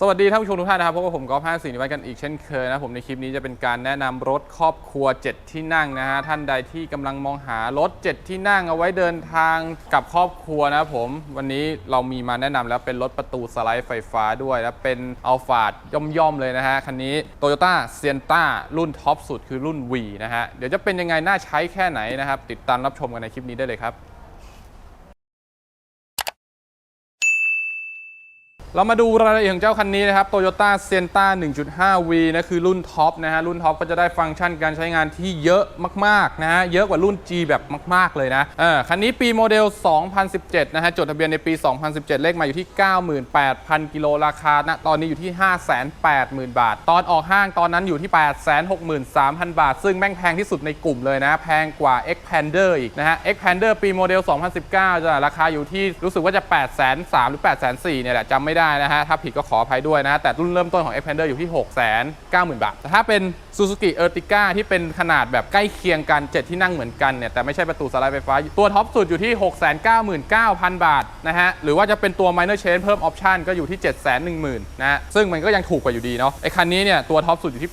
สวัสดีท่านผู้ชมทุกท่านนะครับพบกับผมกอล์ฟห้าสี่นิวันกันอีกเช่นเคยนะผมในคลิปนี้จะเป็นการแนะนำรถครอบครัว 7 ที่นั่งนะฮะท่านใดที่กำลังมองหารถ 7 ที่นั่งเอาไว้เดินทางกับครอบครัวนะครับผมวันนี้เรามีมาแนะนำแล้วเป็นรถประตูสไลด์ไฟฟ้าด้วยและเป็นอัลฟาดย่อมๆเลยนะฮะคันนี้ Toyota s i e n t a รุ่นท็อปสุดคือรุ่น V นะฮะเดี๋ยวจะเป็นยังไงน่าใช้แค่ไหนนะครับติดตามรับชมกันในคลิปนี้ได้เลยครับ เรามาดูรายละเอียดของเจ้าคันนี้นะครับ Toyota Sienna 1.5V นะคือรุ่นท็อปนะฮะ รุ่นท็อปก็จะได้ฟังก์ชันการใช้งานที่เยอะมากๆนะฮะ เยอะกว่ารุ่น G แบบมาก ๆ เลยนะเออคันนี้ปีโมเดล 2017 นะฮะ จดทะเบียนในปี 2017 เลขมาอยู่ที่ 98,000 กิโลราคาณตอนนี้อยู่ที่ 580,000 บาท ตอนออกห้างตอนนั้นอยู่ที่ 863,000 บาท ซึ่งแม่งแพงที่สุดในกลุ่มเลยนะ แพงกว่า Xpander อีกนะฮะ Xpander ปีโมเดล 2019จะราคาอยู่ที่รู้สึกว่าจะ 803,000หรือ804,000เนี่ยแหละจำไม่ได้ได้นะฮะ ถ้าผิดก็ขออภัยด้วยนะ แต่รุ่นเริ่มต้นของ Xpander อยู่ที่ 690,000 บาท แต่ถ้าเป็น Suzuki Ertiga ที่เป็นขนาดแบบใกล้เคียงกัน 7 ที่นั่งเหมือนกันเนี่ย แต่ไม่ใช่ประตูสไลด์ไฟฟ้า ตัวท็อปสุดอยู่ที่ 699,000 บาทนะฮะ หรือว่าจะเป็นตัว minor change เพิ่ม option ก็อยู่ที่ 710,000นะฮะ ซึ่งมันก็ยังถูกกว่าอยู่ดีเนาะ ไอ้คันนี้เนี่ยตัวท็อปสุดอยู่ที่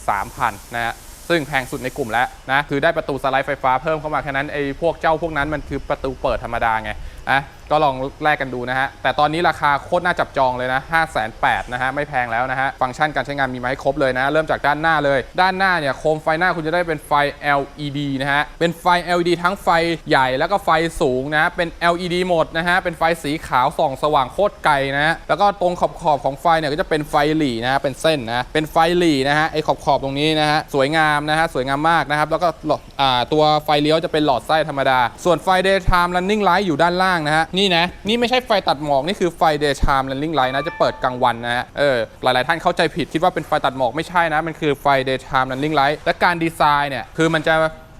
863,000นะฮะซึ่งแพงสุดในกลุ่มแล้วนะ คือได้ประตูสไลด์ไฟฟ้าเพิ่มเข้ามาแค่นั้นไอ้พวกเจ้าพวกนั้นมันคือประตูเปิดธรรมดาไง อะก็ลองแลกกันดูนะฮะ แต่ตอนนี้ราคาโคตรน่าจับจองเลยนะ5 8 0 0 0นะฮะ ไม่แพงแล้วนะฮะ ฟังก์ชันการใช้งานมีมาให้ครบเลยนะ เริ่มจากด้านหน้าเลย ด้านหน้าเนี่ย โคมไฟหน้าคุณจะได้เป็นไฟ LED นะฮะ เป็นไฟ LED ทั้งไฟใหญ่แล้วก็ไฟสูงนะ เป็น LED หมดนะฮะ เป็นไฟสีขาวส่องสว่างโคตรไกลนะฮะแล้วก็ตรงขอบขอบของไฟเนี่ยก็จะเป็นไฟหลีนะฮะ เป็นเส้นนะ เป็นไฟหลีนะฮะ ไอ้ขอบขอบตรงนี้นะฮะ สวยงามนะฮะ สวยงามมากนะครับ แล้วก็หลอดตัวไฟเลี้ยวจะเป็นหลอดไส้ธรรมดา ส่วนไฟ daytime running light อยู่ด้านล่างนะฮะนี่นะนี่ไม่ใช่ไฟตัดหมอกนี่คือไฟ daytime running light นะจะเปิดกลางวันนะฮะเออหลาย ๆ ท่านเข้าใจผิดคิดว่าเป็นไฟตัดหมอกไม่ใช่นะมันคือไฟ daytime running light และการดีไซน์เนี่ยคือมันจะ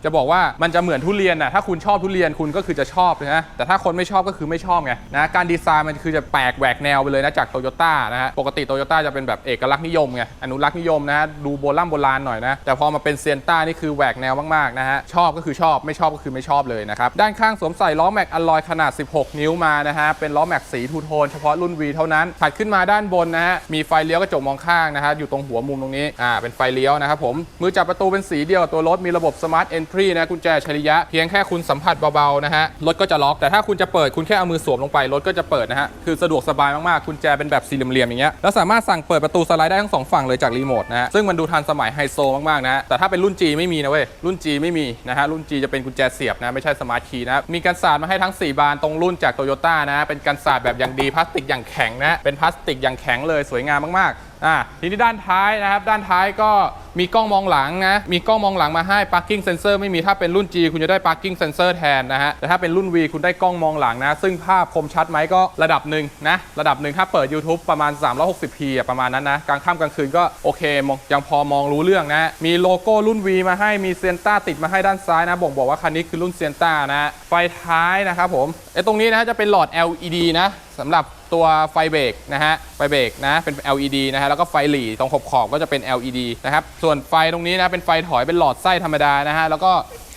จะบอกว่ามันจะเหมือนทุเรียนนะถ้าคุณชอบทุเรียนคุณก็คือจะชอบนะแต่ถ้าคนไม่ชอบก็คือไม่ชอบไงนะการดีไซน์มันคือจะแปลกแหวกแนวไปเลยนะจากโตโยต้านะฮะปกติโตโยต้าจะเป็นแบบเอกลักษณ์นิยมไงอนุรักษ์นิยมนะฮะดูโบราณโบราณหน่อยนะแต่พอมาเป็นเซียนต้านี่คือแหวกแนวมากๆนะฮะชอบก็คือชอบไม่ชอบก็คือไม่ชอบเลยนะครับด้านข้างสวมใส่ล้อแม็กอลลอยขนาด 16 นิ้วมานะฮะเป็นล้อแม็กสีทูโทนเฉพาะรุ่น V เท่านั้นถัดขึ้นมาด้านบนนะฮะมีไฟเลี้ยวกระจกมองข้างนะฮะอยู่ตรงหัวมุมตรงนี้อ่าเป็นไฟเลี้ยวนะครับผมมือจับประตูเป็นสีเดียวกับตัวรถมีระบบ Smart Entry นะกุญแจอัจฉริยะเพียงแค่คุณสัมผัสเบาๆนะฮะรถก็จะล็อกแต่ถ้าคุณจะเปิดคุณแค่เอามือสวมลงไปรถก็จะเปิดนะฮะคือสะดวกสบายมากๆกุญแจเป็นแบบสี่เหลี่ยมๆอย่างเงี้ยแล้วสามารถสั่งเปิดประตูสไลด์ได้ทั้งสองฝั่งเลยจากรีโมทนะฮะซึ่งมันดูทันสมัยไฮโซมากๆนะฮะแต่ถ้าเป็นรุ่น G ไม่มีนะเว้ยรุ่น G ไม่มีนะฮะรุ่น G จะเป็นกุญแจเสียบนะไม่ใช่สมาร์ทคีย์นะมีกันสาดมาให้ทั้ง 4 บานตรงรุ่นจากโตโยต้านะเป็นกันสาดแบบอย่างดีพลาสติกอย่างแข็งนะเป็นพลาสติกอย่างแข็งเลยสวยงามมากๆ อ่าทีนี้ด้านท้ายนะครับ ด้านท้ายก็มีกล้องมองหลังนะ มีกล้องมองหลังมาให้ parking sensor ไม่มี ถ้าเป็นรุ่น G คุณจะได้ parking sensor แทนนะฮะ แต่ถ้าเป็นรุ่น V คุณได้กล้องมองหลังนะ ซึ่งภาพคมชัดไหมก็ระดับหนึ่งนะ ระดับหนึ่งถ้าเปิด YouTube ประมาณ 360p ประมาณนั้นนะ กลางค่ำกลางคืนก็โอเคมองยังพอมองรู้เรื่องนะ มีโลโก้รุ่น V มาให้ มีเซียนต้าติดมาให้ด้านซ้ายนะ บ่งบอกว่าคันนี้คือรุ่นเซียนต้านะ ไฟท้ายนะครับผม ไอ้ตรงนี้นะจะเป็นหลอด LED นะสำหรับ ตัวไฟเบรกนะฮะไฟเบรกนะเป็น LED นะฮะแล้วก็ไฟหลีตรงขอบขอบๆก็จะเป็น LED นะครับส่วนไฟตรงนี้นะเป็นไฟถอยเป็นหลอดไส้ธรรมดานะฮะแล้วก็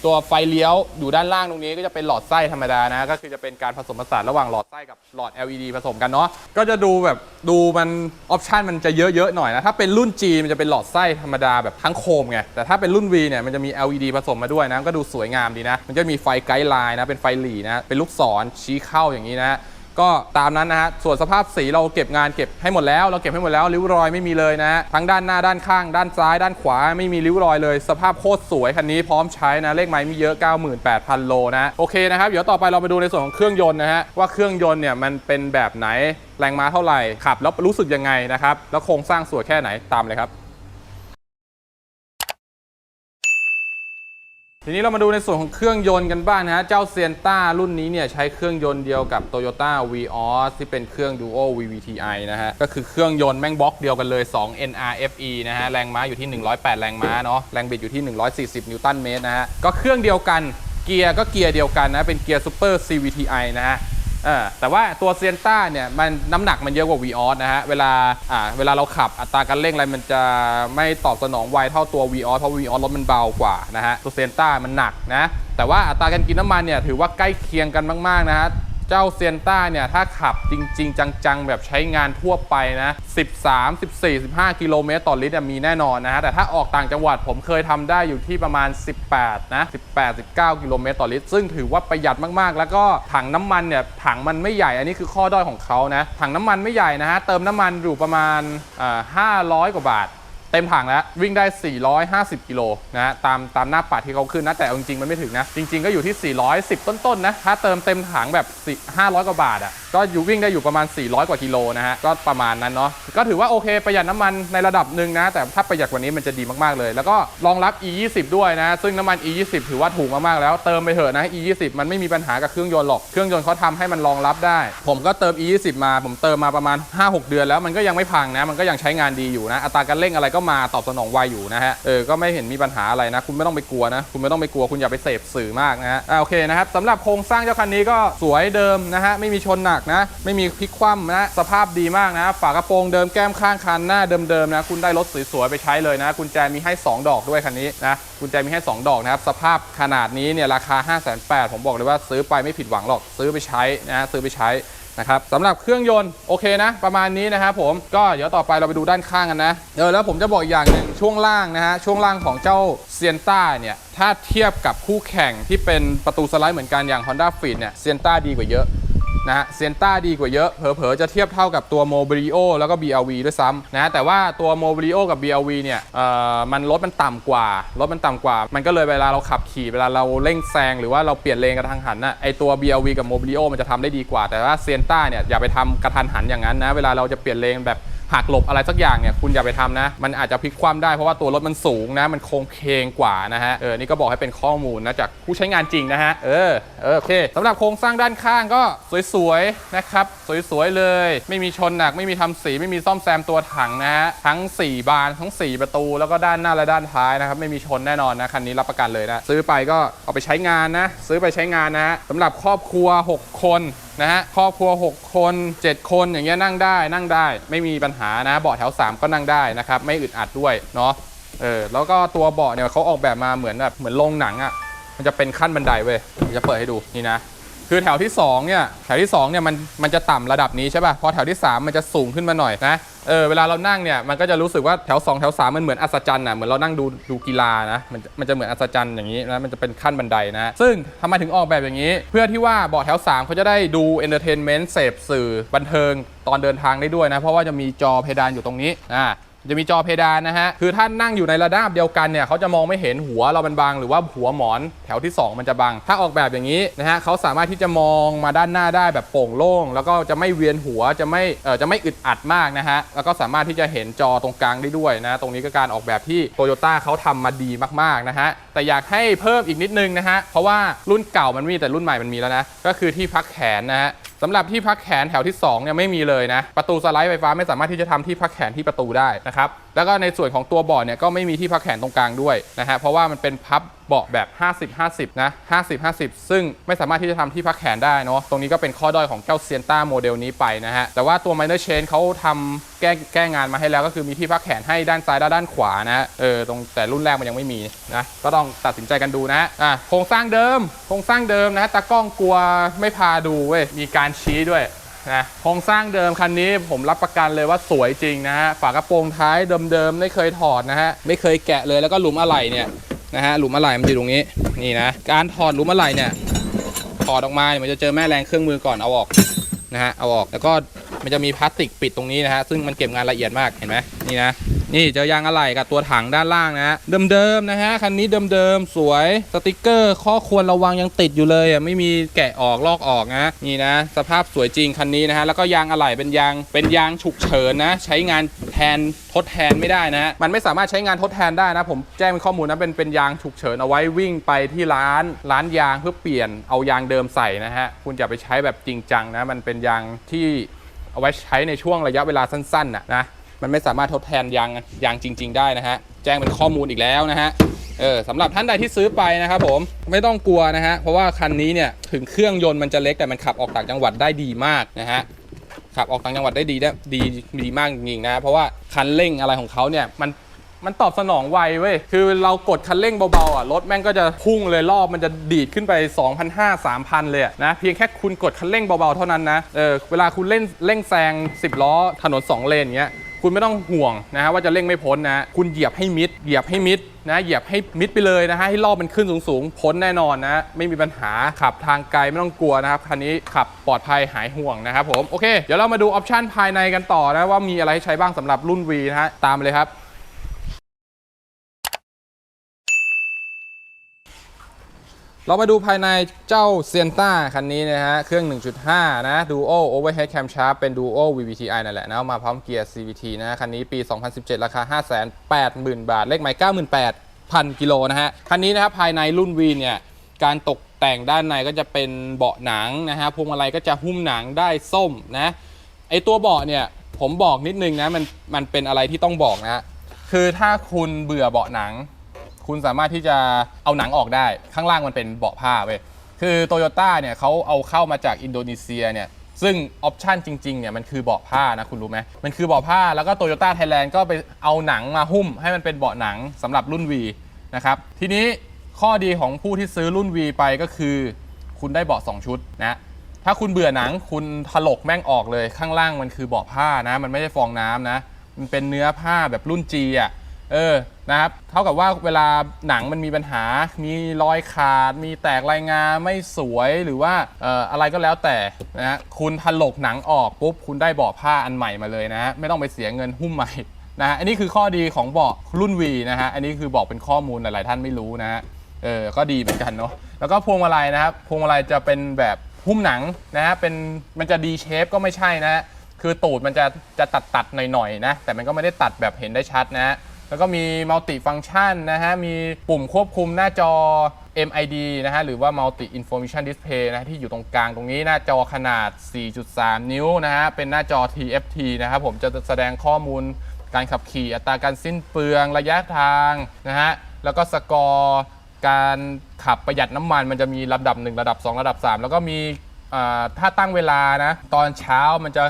ตัวไฟเลี้ยวอยู่ด้านล่างตรงนี้ก็จะเป็นหลอดไส้ธรรมดานะก็คือจะเป็นการผสมผสานระหว่างหลอดไส้กับหลอด LED ผสมกันเนาะก็จะดูแบบดูมันออปชันมันจะเยอะๆหน่อยนะถ้าเป็นรุ่น G มันจะเป็นหลอดไส้ธรรมดาแบบทั้งโคมไงแต่ถ้าเป็นรุ่น V เนี่ยมันจะมี LED ผสมมาด้วยนะก็ดูสวยงามดีนะ มันจะมีไฟไกด์ไลน์นะเป็นไฟหลีนะเป็นลูกศรชี้เข้าอย่างนี้นะ ก็ตามนั้นนะฮะ ส่วนสภาพสีเราเก็บงานเก็บให้หมดแล้ว เราเก็บให้หมดแล้วริ้วรอยไม่มีเลยนะฮะ ทั้งด้านหน้าด้านข้าง ด้านซ้าย ด้านขวาไม่มีริ้วรอยเลย สภาพโคตรสวยคันนี้พร้อมใช้นะ เลขไม้มีเยอะ 98,000 โลนะ โอเคนะครับ เดี๋ยวต่อไปเราไปดูในส่วนของเครื่องยนต์นะฮะ ว่าเครื่องยนต์เนี่ยมันเป็นแบบไหน แรงม้าเท่าไหร่ ขับแล้วรู้สึกยังไงนะครับ แล้วโครงสร้างสวยแค่ไหน ตามเลยครับ ทีนี้เรามาดูในส่วนของเครื่องยนต์กันบ้างนะฮะ เจ้าเซียนต้ารุ่นนี้เนี่ยใช้เครื่องยนต์เดียวกับ Toyota Vios ที่เป็นเครื่อง Duo VVTi นะฮะ ก็คือเครื่องยนต์แม่งบล็อกเดียวกันเลย 2 NRFE นะฮะ แรงม้าอยู่ที่ 108 แรงม้าเนาะ แรงบิดอยู่ที่ 140 นิวตันเมตรนะฮะ ก็เครื่องเดียวกัน เกียร์ก็เกียร์เดียวกันนะ เป็นเกียร์ซูเปอร์ CVTi นะฮะ แต่ว่าตัวเซียนต้าเนี่ยมันน้ำหนักมันเยอะกว่า v ีออสนะฮะ เวลาอ่าเวลาเราขับอัตราการเร่งอะไรมันจะไม่ตอบสนองไวเท่าตัว v ีออสเพราะ v ีออสรถมันเบากว่านะฮะ ตัวเซียนต้ามันหนักนะ แต่ว่าอัตราการกินน้ำมันเนี่ยถือว่าใกล้เคียงกันมากๆนะฮะ เจ้าเซียนต้าเนี่ยถ้าขับจริง ๆ จังๆ แบบใช้งานทั่วไปนะ 13 14 15 กิโลเมตรต่อลิตรมีแน่นอนนะฮะ แต่ถ้าออกต่างจังหวัดผมเคยทำได้อยู่ที่ประมาณ 18 นะ 18 19 กิโลเมตรต่อลิตร ซึ่งถือว่าประหยัดมากๆ แล้วก็ถังน้ำมันเนี่ยถังมันไม่ใหญ่ อันนี้คือข้อด้อยของเขานะ ถังน้ำมันไม่ใหญ่นะฮะ เติมน้ำมันอยู่ประมาณ 500 กว่าบาท เต็มถังแล้ววิ่งได้ 450 กิโลนะฮะตามตามหน้าปัดที่เขาขึ้นนะแต่จริงๆมันไม่ถึงนะ จริง ๆก็อยู่ที่ 410 ต้นๆนะถ้าเติมเต็มถังแบบ 500 กว่าบาทอะ ก็อยู่วิ่งได้อยู่ประมาณ 400 กว่ากิโลนะฮะก็ประมาณนั้นเนาะก็ถือว่าโอเคประหยัดน้ำมันในระดับหนึ่งนะ แต่ถ้าประหยัดกว่านี้มันจะดีมากๆเลย แล้วก็รองรับ E20 ด้วยนะ ซึ่งน้ำมัน E20 ถือว่าถูกมากๆแล้วเติมไปเถอะนะ E20 มันไม่มีปัญหากับเครื่องยนต์หรอกเครื่องยนต์เขาทำให้มันรองรับได้ ผมก็เติม E20 มาผมเติมมาประมาณ 5-6 เดือนแล้วมันก็ยังไม่พังนะ มันก็ยังใช้งานดีอยู่นะอัตราการเร่งอะไรก็มาตอบสนองไวอยู่นะฮะเออก็ไม่เห็นมีปัญหาอะไรนะ คุณไม่ต้องไปกลัวนะ คุณไม่ต้องไปกลัวคุณอย่าไปเสพสื่อมากนะฮะอ่าโอเคนะครับสำหรับโครงสร้างเจ้าคันนี้ก็สวยเดิมนะฮะไม่มีชนหนักนะ ไม่มีพลิกคว่ำนะ สภาพดีมากนะ ฝากระโปรงเดิมแก้มข้างคันหน้าเดิมๆนะ คุณได้รถสวยๆไปใช้เลยนะ กุญแจมีให้ 2 ดอกด้วยคันนี้นะกุญแจมีให้ 2 ดอกนะครับ สภาพขนาดนี้เนี่ยราคา 5 8 0 0 0ผมบอกเลยว่าซื้อไปไม่ผิดหวังหรอก ซื้อไปใช้นะซื้อไปใช้นะครับสำหรับเครื่องยนต์โอเคนะ ประมาณนี้นะครับผมก็เดี๋ยวต่อไปเราไปดูด้านข้างกันนะเออแล้วผมจะบอกอีกอย่างหนึ่งช่วงล่างนะฮะช่วงล่างของเจ้าเซียนต้าเนี่ยถ้าเทียบกับคู่แข่งที่เป็นประตูสไลด์เหมือนกันอย่าง Honda f i t เนี่ยเซียนต้าดีกว่าเยอะ นะฮะเซนต้าดีกว่าเยอะ เผลอๆ จะเทียบเท่ากับตัว m o b r i o แล้วก็ BRV ด้วยซ้ำนะ แต่ว่าตัว m o b r i o กับ BRV เนี่ยเอ่อมันรถมันต่ำกว่ารถมันต่ำกว่า มันก็เลยเวลาเราขับขี่เวลาเราเร่งแซงหรือว่าเราเปลี่ยนเลนกระทันหันน่ะไอตัว BRV กับ m o b r i o มันจะทำได้ดีกว่า แต่ว่าเซนต้าเนี่ยอย่าไปทำกระทันหันอย่างนั้นนะ เวลาเราจะเปลี่ยนเลนแบบ หักหลบอะไรสักอย่างเนี่ยคุณอย่าไปทำนะ มันอาจจะพลิกคว่ำได้เพราะว่าตัวรถมันสูงนะ มันโค้งเคงกว่านะฮะ เออ นี่ก็บอกให้เป็นข้อมูลนะจากผู้ใช้งานจริงนะฮะ เออ เออ โอเคสำหรับโครงสร้างด้านข้างก็สวยๆนะครับ สวยๆเลย ไม่มีชนหนัก ไม่มีทำสี ไม่มีซ่อมแซมตัวถังนะฮะ ทั้ง 4 บาน ทั้ง 4 ประตู แล้วก็ด้านหน้าและด้านท้ายนะครับ ไม่มีชนแน่นอนนะ คันนี้รับประกันเลยนะ ซื้อไปก็เอาไปใช้งานนะ ซื้อไปใช้งานนะฮะสำหรับครอบครัว 6 คนนะฮะครอบครัว 6 คน 7 คนอย่างเงี้ยนั่งได้นั่งได้ ไม่มีปัญหานะเบาะแถว 3 ก็นั่งได้นะครับ ไม่อึดอัดด้วยเนาะเออแล้วก็ตัวเบาะเนี่ยเขาออกแบบมาเหมือนแบบเหมือนโรงหนังอะ่ะมันจะเป็นขั้นบันไดเว้ยผมจะเปิดให้ดูนี่นะ คือแถวที่2เนี่ยแถวที่2เนี่ยมันมันจะต่ำระดับนี้ใช่ป่ะพอแถวที่ 3 มันจะสูงขึ้นมาหน่อยนะเออเวลาเรานั่งเนี่ยมันก็จะรู้สึกว่าแถว 2 แถว 3 มันเหมือนอัศจรรย์อะเหมือนเรานั่งดูดูกีฬานะมันมันจะเหมือนอัศจรรย์อย่างนี้นะมันจะเป็นขั้นบันไดนะ ซึ่งทำไมถึงออกแบบอย่างนี้ เพื่อที่ว่าเบาะแถว 3 เขาจะได้ดูเอนเตอร์เทนเมนต์เสพสื่อบันเทิงตอนเดินทางได้ด้วยนะ เพราะว่าจะมีจอเพดานอยู่ตรงนี้อ่า จะมีจอเพดานนะฮะ คือถ้านนั่งอยู่ในระดับเดียวกันเนี่ยเขาจะมองไม่เห็นหัวเรามันบังหรือว่าหัวหมอนแถวที่ 2 มันจะบังถ้าออกแบบอย่างนี้นะฮะเขาสามารถที่จะมองมาด้านหน้าได้แบบโปร่งโล่ง แล้วก็จะไม่เวียนหัวจะไม่เออจะไม่อึดอัดมากนะฮะ แล้วก็สามารถที่จะเห็นจอตรงกลางได้ด้วยนะ ตรงนี้ก็การออกแบบที่โตโยต้าเขาทำมาดีมากๆนะฮะ แต่อยากให้เพิ่มอีกนิดนึงนะฮะ เพราะว่ารุ่นเก่ามันมีแต่รุ่นใหม่มันมีแล้วนะ ก็คือที่พักแขนนะฮะ สำหรับที่พักแขนแถวที่2เนี่ยไม่มีเลยนะประตูสไลด์ไฟฟ้าไม่สามารถที่จะทำที่พักแขนที่ประตูได้นะครับ แล้วก็ในส่วนของตัวเบาะเนี่ยก็ไม่มีที่พักแขนตรงกลางด้วยนะฮะเพราะว่ามันเป็นพับเบาะแบบ 50-50 นะ 50-50 ซึ่งไม่สามารถที่จะทำที่พักแขนได้เนาะตรงนี้ก็เป็นข้อด้อยของเจ้าเซียนต้าโมเดลนี้ไปนะฮะแต่ว่าตัว Minor chain เขาทำแก้แก้งานมาให้แล้วก็คือมีที่พักแขนให้ด้านซ้ายและด้านขวานะเออตรงแต่รุ่นแรกมันยังไม่มีนะก็ต้องตัดสินใจกันดูนะอะโครงสร้างเดิมโครงสร้างเดิมนะตากล้องกลัวไม่พาดูเว้ยมีการชี้ด้วย นะโครงสร้างเดิมคันนี้ผมรับประกันเลยว่าสวยจริงนะฮะฝากระโปรงท้ายเดิมๆไม่เคยถอดนะฮะไม่เคยแกะเลยแล้วก็หลุมอะไหล่เนี่ยนะฮะหลุมอะไหล่มันอยู่ตรงนี้นี่นะการถอดหลุมอะไหล่เนี่ยถอดออกมาเนี่ยมันจะเจอแม่แรงเครื่องมือก่อนเอาออกนะฮะเอาออกแล้วก็มันจะมีพลาสติกปิดตรงนี้นะฮะซึ่งมันเก็บงานละเอียดมากเห็นไหมนี่นะ นี่เจอยางอะไหล่กับตัวถังด้านล่างนะฮะเดิมๆนะฮะคันนี้เดิมๆสวยสติกเกอร์ ข้อควรระวังยังติดอยู่เลยอะไม่มีแกะออกลอกออกนะนี่นะ สภาพสวยจริงคันนี้นะฮะแล้วก็ยางอะไหล่เป็นยางเป็นยางฉุกเฉินนะ ใช้งานแทนทดแทนไม่ได้นะ มันไม่สามารถใช้งานทดแทนได้นะ ผมแจ้งเป็นข้อมูลนะเป็นเป็นยางฉุกเฉินเอาไว้วิ่งไปที่ร้านร้านยางเพื่อเปลี่ยนเอายางเดิมใส่นะฮะคุณอย่าไปใช้แบบจริงจังนะ มันเป็นยางที่เอาไว้ใช้ในช่วงระยะเวลาสั้นๆนะนะ มันไม่สามารถทดแทนยางยางจริง ๆ ได้นะฮะแจ้งเป็นข้อมูลอีกแล้วนะฮะเออสำหรับท่านใดที่ซื้อไปนะครับผมไม่ต้องกลัวนะฮะเพราะว่าคันนี้เนี่ยถึงเครื่องยนต์มันจะเล็กแต่มันขับออกต่างจังหวัดได้ดีมากนะฮะขับออกต่างจังหวัดได้ดีได้ดีดีมากจริงๆนะเพราะว่าคันเร่งอะไรของเขาเนี่ยมันมันตอบสนองไวเว้ย คือเรากดคันเร่งเบาๆอะ รถแม่งก็จะพุ่งเลยรอบมันจะดีดขึ้นไป 2,500 3,000 เลยนะ เพียงแค่คุณกดคันเร่งเบาๆ เท่านั้นนะ เออ เวลาคุณเล่นเร่งแซง 10 ล้อถนน 2 เลนอย่างเงี้ย คุณไม่ต้องห่วงนะฮะว่าจะเร่งไม่พ้นนะคุณเหยียบให้มิดเหยียบให้มิดนะเหยียบให้มิดไปเลยนะฮะให้รอบมันขึ้นสูงๆพ้นแน่นอนนะไม่มีปัญหาขับทางไกลไม่ต้องกลัวนะครับคันนี้ขับปลอดภัยหายห่วงนะครับผมโอเคเดี๋ยวเรามาดูออปชันภายในกันต่อนะว่ามีอะไรให้ใช้บ้างสำหรับรุ่น V นะฮะตามเลยครับ เรามาดูภายในเจ้าเซียนต้าคันนี้นะฮะ เครื่อง 1.5 นะ Duo Overhead Camshaft เป็น Duo VVTi นั่นแหละนะมาพร้อมเกียร์ CVT นะคันนี้ปี 2017 ราคา 580,000 บาท เลขหมาย98,000 กิโลนะฮะ คันนี้นะครับภายในรุ่น V เนี่ย การตกแต่งด้านในก็จะเป็นเบาะหนังนะฮะพวงมาลัยก็จะหุ้มหนังได้ส้มนะไอตัวเบาะเนี่ยผมบอกนิดนึงนะมันมันเป็นอะไรที่ต้องบอกนะคือถ้าคุณเบื่อเบาะหนัง คุณสามารถที่จะเอาหนังออกได้ ข้างล่างมันเป็นเบาะผ้าเว้ยคือโตโยต้าเนี่ยเขาเอาเข้ามาจากอินโดนีเซียเนี่ยซึ่งออปชันจริงๆเนี่ยมันคือเบาะผ้านะคุณรู้ไหมมันคือเบาะผ้าแล้วก็โตโยต้าไทยแลนด์ก็ไปเอาหนังมาหุ้ม ให้มันเป็นเบาะหนังสำหรับรุ่น V นะครับทีนี้ข้อดีของผู้ที่ซื้อรุ่น V ไปก็คือ คุณได้เบาะ2ชุดนะถ้าคุณเบื่อหนังคุณถลกแม่งออกเลยข้างล่างมันคือเบาะผ้านะ มันไม่ได้ฟองน้ำนะ มันเป็นเนื้อผ้าแบบรุ่น G อะเออ นะครับเท่ากับว่าเวลาหนังมันมีปัญหา มีรอยขาด มีแตกรายงานไม่สวยหรือว่าอออะไรก็แล้วแต่นะฮะคุณถลกหนังออกปุ๊บคุณได้เบาะผ้าอันใหม่มาเลยนะฮะไม่ต้องไปเสียเงินหุ้มใหม่นะฮะอันนี้คือข้อดีของเบาะรุ่น V นะฮะอันนี้คือบอกเป็นข้อมูลหลายๆท่านไม่รู้นะฮะเออก็ดีเหมือนกันเนาะแล้วก็พวงมาลัยนะครับพวงมาลัยจะเป็นแบบหุ้มหนังนะฮะเป็นมันจะดีเชฟก็ไม่ใช่นะคือตูดมันจะจะตัดตัดหน่อยๆนะแต่มันก็ไม่ได้ตัดแบบเห็นได้ชัดนะฮะ แล้วก็มีมัลติฟัง c t ชันนะฮะ มีปุ่มควบคุมหน้าจอ MID นะฮะ หรือว่า Multi Information Display นะที่อยู่ตรงกลางตรงนี้หน้าจอขนาด 4.3 นิ้วนะฮะ เป็นหน้าจอ TFT นะครับผมจะแสดงข้อมูลการขับขี่อัตราการสิ้นเปลืองระยะทางนะฮะ แล้วก็สกอร์การขับประหยัดน้ำมันมันจะมีระดับ 1 ระดับ 2 ระดับ 3 แล้วก็มีอ่าถ้าตั้งเวลานะ ตอนเช้ามันจะ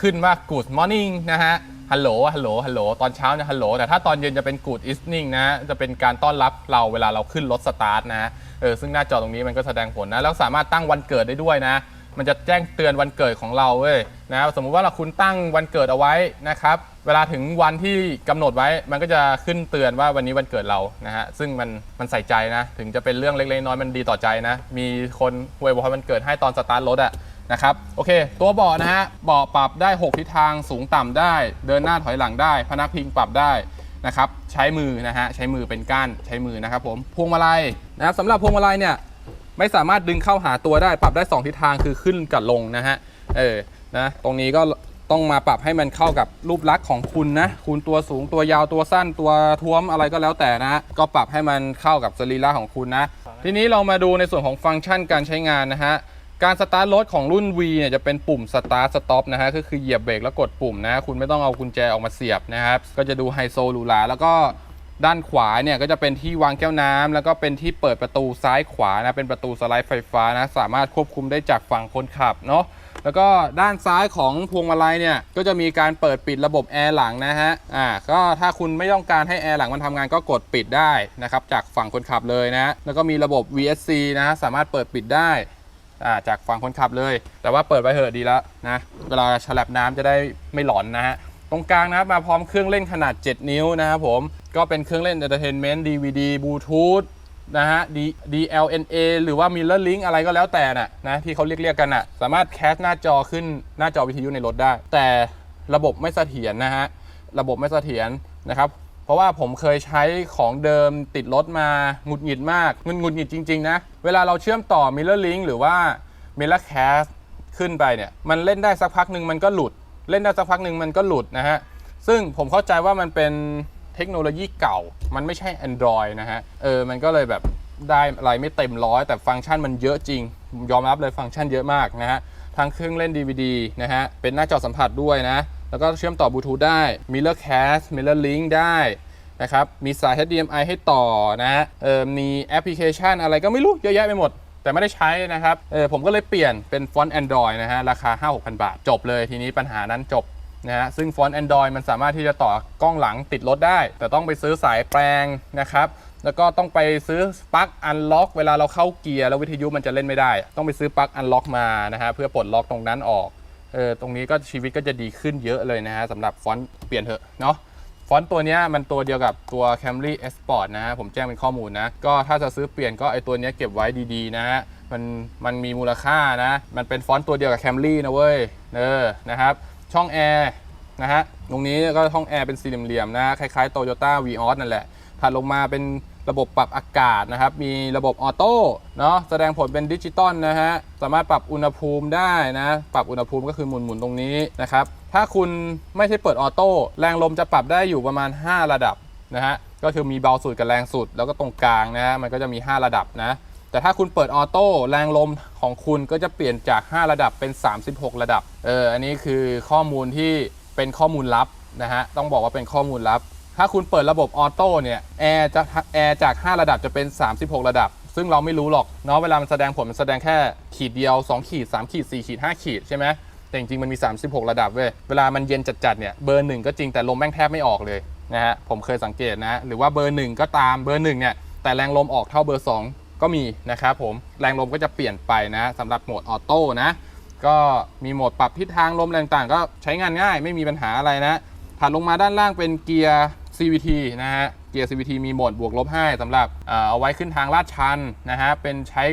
ขึ้นว่า good morning นะฮะ ฮัลโหลฮัลโหลฮัลโหลตอนเช้าเนี่ยฮัลโหลแต่ถ้าตอนเย็นจะเป็น good evening นะจะเป็นการต้อนรับเราเวลาเราขึ้นรถสตาร์ทนะเออซึ่งหน้าจอตรงนี้มันก็แสดงผลนะแล้วสามารถตั้งวันเกิดได้ด้วยนะ มันจะแจ้งเตือนวันเกิดของเราเว้ยนะสมมุติว่าเราคุณตั้งวันเกิดเอาไว้นะครับเวลาถึงวันที่กำหนดไว้มันก็จะขึ้นเตือนว่าวันนี้วันเกิดเรานะฮะซึ่งมันมันใส่ใจนะ ถึงจะเป็นเรื่องเล็กๆน้อยมันดีต่อใจนะ มีคนอวยพรวันเกิดให้ตอนสตาร์ทรถอะ นะครับโอเค ตัวเบาะนะฮะเบาะปรับได้ 6 ทิศทางสูงต่ำได้ เดินหน้าถอยหลังได้ พนักพิงปรับได้นะครับใช้มือนะฮะใช้มือเป็นก้านใช้มือนะครับผมพวงมาลัยนะครับสำหรับพวงมาลัยเนี่ยไม่สามารถดึงเข้าหาตัวได้ปรับได้ 2 ทิศทางคือขึ้นกับลงนะฮะเออนะตรงนี้ก็ต้องมาปรับให้มันเข้ากับรูปลักษณ์ของคุณนะ คุณตัวสูงตัวยาวตัวสั้นตัวท้วมอะไรก็แล้วแต่นะ ก็ปรับให้มันเข้ากับสรีระของคุณนะ ทีนี้เรามาดูในส่วนของฟังก์ชันการใช้งานนะฮะ การสตาร์ทรถของรุ่น V เนี่ยจะเป็นปุ่มสตาร์ทสต็อปนะฮะก็คือเหยียบเบรกแล้วกดปุ่มนะคุณไม่ต้องเอากุญแจออกมาเสียบนะครับก็จะดูไฮโซหรูหราแล้วก็ด้านขวาเนี่ยก็จะเป็นที่วางแก้วน้ำแล้วก็เป็นที่เปิดประตูซ้ายขวานะเป็นประตูสไลด์ไฟฟ้านะสามารถควบคุมได้จากฝั่งคนขับเนาะแล้วก็ด้านซ้ายของพวงมาลัยเนี่ยก็จะมีการเปิดปิดระบบแอร์หลังนะฮะอ่าก็ถ้าคุณไม่ต้องการให้แอร์หลังมันทำงานก็กดปิดได้นะครับจากฝั่งคนขับเลยนะแล้วก็มีระบบ VSC นะสามารถเปิดปิดได้ จากฝั่งคนขับเลย แต่ว่าเปิดไว้เถอะดีแล้วนะ เวลาฉลับน้ำจะได้ไม่หลอนนะฮะ ตรงกลางนะครับมาพร้อมเครื่องเล่นขนาด 7 นิ้วนะครับผม ก็เป็นเครื่องเล่น Entertainment DVD Bluetooth นะฮะ DLNA หรือว่า Mirror Link อะไรก็แล้วแต่น่ะนะที่เขาเรียกเรียกกันน่ะ สามารถแคสหน้าจอขึ้นหน้าจอวิทยุในรถได้ แต่ระบบไม่เสถียรนะฮะ ระบบไม่เสถียรนะครับ เพราะว่าผมเคยใช้ของเดิมติดรถมาหงุดหงิดมากงุดหงุดหงิดจริง ๆ นะ เวลาเราเชื่อมต่อ Mirror Link หรือว่า Mirror Cast ขึ้นไปเนี่ย มันเล่นได้สักพักหนึ่งมันก็หลุด เล่นได้สักพักหนึ่งมันก็หลุดนะฮะ ซึ่งผมเข้าใจว่ามันเป็นเทคโนโลยีเก่า มันไม่ใช่ Android นะฮะ เออ มันก็เลยแบบได้อะไรไม่เต็มร้อย แต่ฟังก์ชันมันเยอะจริง ยอมรับเลยฟังก์ชันเยอะมากนะฮะ ทั้งเครื่องเล่น DVD นะฮะ เป็นหน้าจอสัมผัสด้วยนะ แล้วก็เชื่อมต่อบลูทูธได้ Mirror Cast Mirror Link ได้นะครับ มีสาย HDMI ให้ต่อนะเออมีแอปพลิเคชันอะไรก็ไม่รู้เยอะแยะไปหมด แต่ไม่ได้ใช้นะครับเออผมก็เลยเปลี่ยนเป็นฟอนต์ Android นะฮะ ราคา 5-6,000 บาท จบเลยทีนี้ปัญหานั้นจบนะฮะซึ่งฟอนต์ Android มันสามารถที่จะต่อกล้องหลังติดรถได้ แต่ต้องไปซื้อสายแปลงนะครับแล้วก็ต้องไปซื้อปลั๊กอันล็อกเวลาเราเข้าเกียร์แล้ววิทยุมันจะเล่นไม่ได้ ต้องไปซื้อปลั๊กอันล็อกมานะฮะเพื่อปลดล็อกตรงนั้นออก เออตรงนี้ก็ชีวิตก็จะดีขึ้นเยอะเลยนะฮะสำหรับฟอนต์เปลี่ยนเถอะเนาะฟอนต์ตัวนี้มันตัวเดียวกับตัว Camry S Sport นะฮะผมแจ้งเป็นข้อมูลนะ ก็ถ้าจะซื้อเปลี่ยนก็ไอตัวนี้เก็บไว้ดีๆนะฮะมันมันมีมูลค่านะ มันเป็นฟอนต์ตัวเดียวกับ Camry นะเว้ยเออนะครับ ช่องแอร์นะฮะตรงนี้ก็ช่องแอร์เป็นสี่เหลี่ยมๆนะคล้ายๆ Toyota Vios นั่นแหละถัดลงมาเป็น ระบบปรับอากาศนะครับ มีระบบออโต้เนาะแสดงผลเป็นดิจิตอลนะฮะ สามารถปรับอุณหภูมิได้นะ ปรับอุณหภูมิก็คือหมุนๆตรงนี้นะครับ ถ้าคุณไม่ใช่เปิดออโต้แรงลมจะปรับได้อยู่ประมาณ 5 ระดับนะฮะ ก็คือมีเบาสุดกับแรงสุด แล้วก็ตรงกลางนะฮะ มันก็จะมี 5 ระดับนะ แต่ถ้าคุณเปิดออโต้แรงลมของคุณก็จะเปลี่ยนจาก 5 ระดับเป็น 36 ระดับ เออ อันนี้คือข้อมูลที่เป็นข้อมูลลับนะฮะ ต้องบอกว่าเป็นข้อมูลลับ ถ้าคุณเปิดระบบออโต้เนี่ยแอร์จะแอร์จาก 5 ระดับจะเป็น 36 ระดับ ซึ่งเราไม่รู้หรอกเนาะเวลามันแสดงผลมันแสดงแค่ขีดเดียว 2 ขีด 3 ขีด 4 ขีด 5 ขีดใช่ไหมแต่จริงๆมันมี 36 ระดับเว้ยเวลามันเย็นจัดๆเนี่ยเบอร์หนึ่งก็จริงแต่ลมแม่งแทบไม่ออกเลยนะฮะผมเคยสังเกตนะหรือว่าเบอร์หนึ่งก็ตามเบอร์หนึ่งเนี่ยแต่แรงลมออกเท่าเบอร์ 2 ก็มีนะครับผมแรงลมก็จะเปลี่ยนไปนะสำหรับโหมดออโต้นะก็มีโหมดปรับทิศทางลมอะไรต่างๆ ก็ใช้งานง่ายไม่มีปัญหาอะไรนะถัดลงมาด้านล่างเป็นเกียร์ CVT นะฮะ เกียร์ CVT มีโหมดบวกลบให้สำหรับเอาไว้ขึ้นทางลาดชันนะฮะ เป็นใช้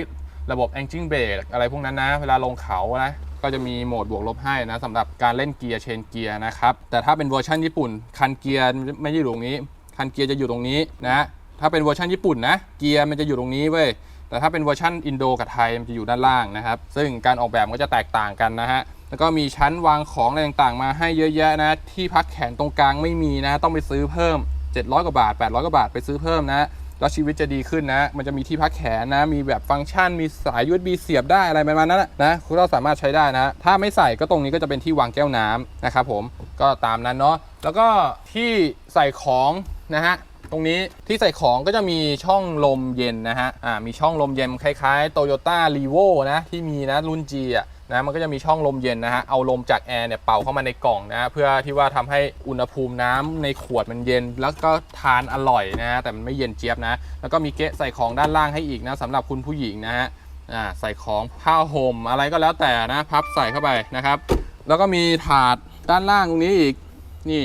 ระบบ engine brake อะไรพวกนั้นนะ เวลาลงเขานะ ก็จะมีโหมดบวกลบให้นะสำหรับการเล่นเกียร์เชนเกียร์นะครับ แต่ถ้าเป็นเวอร์ชันญี่ปุ่น คันเกียร์ไม่ได้อยู่ตรงนี้ คันเกียร์จะอยู่ตรงนี้นะ ถ้าเป็นเวอร์ชันญี่ปุ่นนะ เกียร์มันจะอยู่ตรงนี้เว้ย แต่ถ้าเป็นเวอร์ชันอินโดกับไทยมันจะอยู่ด้านล่างนะครับ ซึ่งการออกแบบมันก็จะแตกต่างกันนะฮะ แล้วก็มีชั้นวางของอะไรต่างๆ มาให้เยอะแยะนะ ที่พักแขนตรงกลางไม่มีนะ ต้องไปซื้อเพิ่ม 700 กว่าบาท 800 กว่าบาทไปซื้อเพิ่มนะ แล้วชีวิตจะดีขึ้นนะ มันจะมีที่พักแขนนะ มีแบบฟังก์ชัน มีสาย USB เสียบได้อะไรประมาณนั้นนะนะคุณเราสามารถใช้ได้นะ ถ้าไม่ใส่ก็ตรงนี้ก็จะเป็นที่วางแก้วน้ำนะครับผม ก็ตามนั้นเนาะ แล้วก็ที่ใส่ของนะฮะ ตรงนี้ที่ใส่ของก็จะมีช่องลมเย็นนะฮะอ่ามีช่องลมเย็นคล้ายๆ Toyota r e v o นะที่มีนะรุ่น G อะนะมันก็จะมีช่องลมเย็นนะฮะเอาลมจากแอร์เนี่ยเป่าเข้ามาในกล่องนะเพื่อที่ว่าทำให้อุณหภูมิน้ำในขวดมันเย็น แล้วก็ทานอร่อยนะฮะแต่มันไม่เย็นเจี๊ยบนะ แล้วก็มีเกะใส่ของด้านล่างให้อีกนะสำหรับคุณผู้หญิงนะฮะอ่าใส่ของผ้าห่มอะไรก็แล้วแต่นะพับใส่เข้าไปนะครับ แล้วก็มีถาดด้านล่างตรงนี้อีกนี่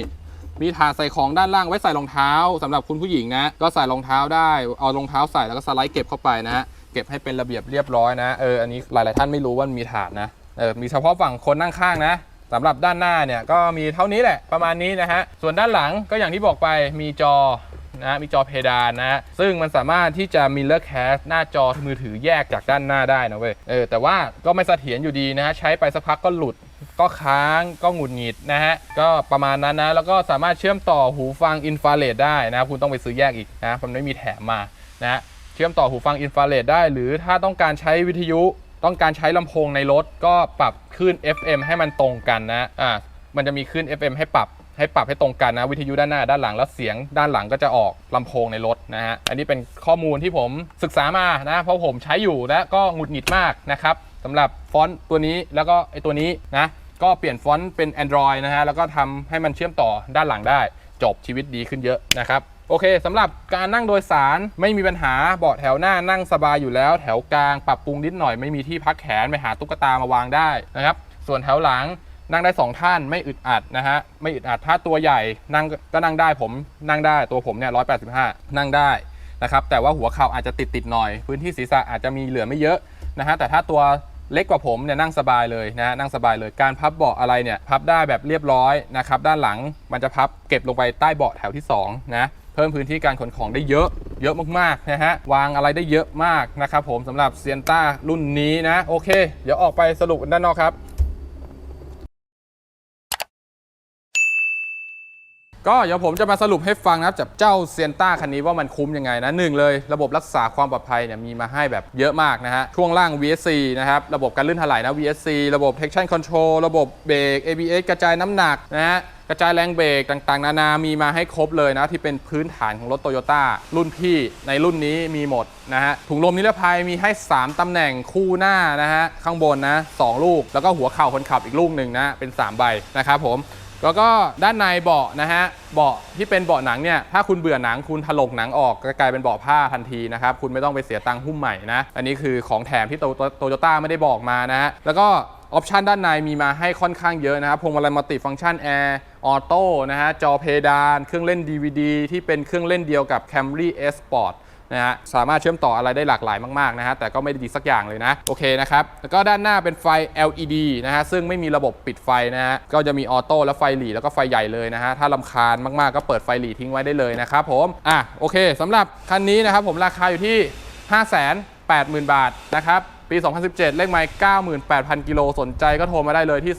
มีถาดใส่ของด้านล่างไว้ใส่รองเท้าสำหรับคุณผู้หญิงนะก็ใส่รองเท้าได้เอารองเท้าใส่แล้วก็สไลด์เก็บเข้าไปนะฮะเก็บให้เป็นระเบียบเรียบร้อยนะเอออันนี้หลาย ๆ ท่านไม่รู้ว่ามีถาดนะเออมีเฉพาะฝั่งคนนั่งข้างนะสำหรับด้านหน้าเนี่ยก็มีเท่านี้แหละประมาณนี้นะฮะส่วนด้านหลังก็อย่างที่บอกไปมีจอนะมีจอเพดานนะฮะซึ่งมันสามารถที่จะมิเลอร์แคสหน้าจอมือถือแยกจากด้านหน้าได้นะเว้ยเออแต่ว่าก็ไม่เสถียรอยู่ดีนะฮะใช้ไปสักพักก็หลุด ก็ค้างก็หงุดหงิดนะฮะ ก็ประมาณนั้นนะ แล้วก็สามารถเชื่อมต่อหูฟังอินฟราเรดได้นะคุณต้องไปซื้อแยกอีกนะมันไม่มีแถมมานะเชื่อมต่อหูฟังอินฟราเรดได้ หรือถ้าต้องการใช้วิทยุต้องการใช้ลำโพงในรถ ก็ปรับคลื่น FM ให้มันตรงกันนะอ่ามันจะมีคลื่น FM ให้ปรับให้ปรับให้ตรงกันนะวิทยุด้านหน้าด้านหลังแล้วเสียงด้านหลังก็จะออกลำโพงในรถนะฮะอันนี้เป็นข้อมูลที่ผมศึกษามานะเพราะผมใช้อยู่และก็หงุดหงิดมากนะครับ สำหรับฟอนต์ตัวนี้แล้วก็ไอตัวนี้นะก็เปลี่ยนฟอนต์เป็น Android นะฮะแล้วก็ทำให้มันเชื่อมต่อด้านหลังได้ จบชีวิตดีขึ้นเยอะนะครับโอเคสำหรับการนั่งโดยสารไม่มีปัญหาเบาะแถวหน้านั่งสบายอยู่แล้ว แถวกลางปรับปรุงนิดหน่อย ไม่มีที่พักแขนไปหาตุ๊กตามาวางได้นะครับส่วนแถวหลังนั่งได้ 2 ท่านไม่อึดอัดนะฮะไม่อึดอัดถ้าตัวใหญ่นั่งก็นั่งได้ผมนั่งได้ตัวผมเนี่ย185นั่งได้นะครับแต่ว่าหัวเข่าอาจจะติดติดหน่อย พื้นที่ศีรษะอาจจะมีเหลือไม่เยอะนะฮะแต่ถ้าตัว เล็กกว่าผมเนี่ยนั่งสบายเลยนะนั่งสบายเลยการพับเบาะอะไรเนี่ยพับได้แบบเรียบร้อยนะครับด้านหลังมันจะพับเก็บลงไปใต้เบาะแถวที่สองนะเพิ่มพื้นที่การขนของได้เยอะ เยอะมากๆนะฮะวางอะไรได้เยอะมากนะครับผมสำหรับเซียนต้ารุ่นนี้นะโอเค เดี๋ยวออกไปสรุปด้านนอกครับ ก็เดี๋ยวผมจะมาสรุปให้ฟังนะครับจากเจ้าเซียนต้าคันนี้ว่ามันคุ้มยังไงนะหนึ่งเลย ระบบรักษาความปลอดภัยเนี่ยมีมาให้แบบเยอะมากนะฮะ ช่วงล่าง VSC นะครับ ระบบการลื่นถลายนะ VSC ระบบ traction control ระบบเบรก ABS กระจายน้ำหนักนะฮะกระจายแรงเบรกต่างๆ นานามีมาให้ครบเลยนะ ที่เป็นพื้นฐานของรถโตโยต้ารุ่นพี่ในรุ่นนี้มีหมดนะฮะถุงลมนิรภัยมีให้ 3ตำแหน่งคู่หน้านะฮะข้างบนนะ 2 ลูก แล้วก็หัวเข่าคนขับอีกลูกหนึ่งนะเป็น 3 ใบนะครับผม แล้วก็ด้านในเบาะนะฮะเบาะที่เป็นเบาะหนังเนี่ยถ้าคุณเบื่อหนังคุณถลกหนังออกก็กลายเป็นเบาะผ้าทันทีนะครับคุณไม่ต้องไปเสียตังค์หุ้มใหม่นะอันนี้คือของแถมที่โตโตโยต้าไม่ได้บอกมานะฮะแล้วก็ออปชันด้านในมีมาให้ค่อนข้างเยอะนะครับพวงมาลัยมัลติฟังก์ชันแอร์ออโต้นะฮะจอเพดาน เครื่องเล่น DVD ที่เป็นเครื่องเล่นเดียวกับ Camry S Sport นะฮะสามารถเชื่อมต่ออะไรได้หลากหลายมากๆนะฮะแต่ก็ไม่ได้ดีสักอย่างเลยนะโอเคนะครับแล้วก็ด้านหน้าเป็นไฟ LED นะฮะซึ่งไม่มีระบบปิดไฟนะฮะก็จะมีออโต้และไฟหลีแล้วก็ไฟใหญ่เลยนะฮะถ้าลำคาญมากๆก็เปิดไฟหลีทิ้งไว้ได้เลยนะครับผมอะโอเคสำหรับคันนี้นะครับผมราคาอยู่ที่ 80,000 บาทนะครับ ปี 2017 เลขไมล์98,000 กิโล สนใจก็โทรมาได้เลยที่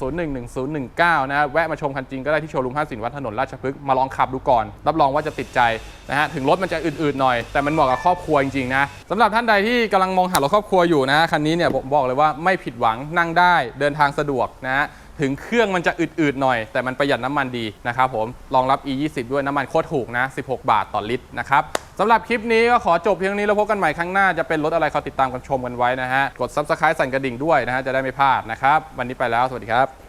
0901011019 นะฮะแวะมาชมคันจริงก็ได้ที่โชว์รูมห้าสินวัดถนนราชพฤกษ์มาลองขับดูก่อน รับรองว่าจะติดใจนะฮะ ถึงรถมันจะอืดๆหน่อย แต่มันเหมาะกับครอบครัวจริงๆนะสำหรับท่านใดที่กำลังมองหารถครอบครัวอยู่นะฮะคันนี้เนี่ยผมบอกเลยว่าไม่ผิดหวังนั่งได้เดินทางสะดวกนะฮะ ถึงเครื่องมันจะอืดๆหน่อย แต่มันประหยัดน้ำมันดีนะครับผมรองรับ E20 ด้วยน้ำมันโคตรถูกนะ 16 บาทต่อลิตรนะครับสำหรับคลิปนี้ก็ขอจบเพียงนี้แล้วพบกันใหม่ครั้งหน้าจะเป็นรถอะไรขอติดตามกันชมกันไว้นะฮะกด Subscribe สั่นกระดิ่งด้วยนะฮะจะได้ไม่พลาดนะครับวันนี้ไปแล้วสวัสดีครับ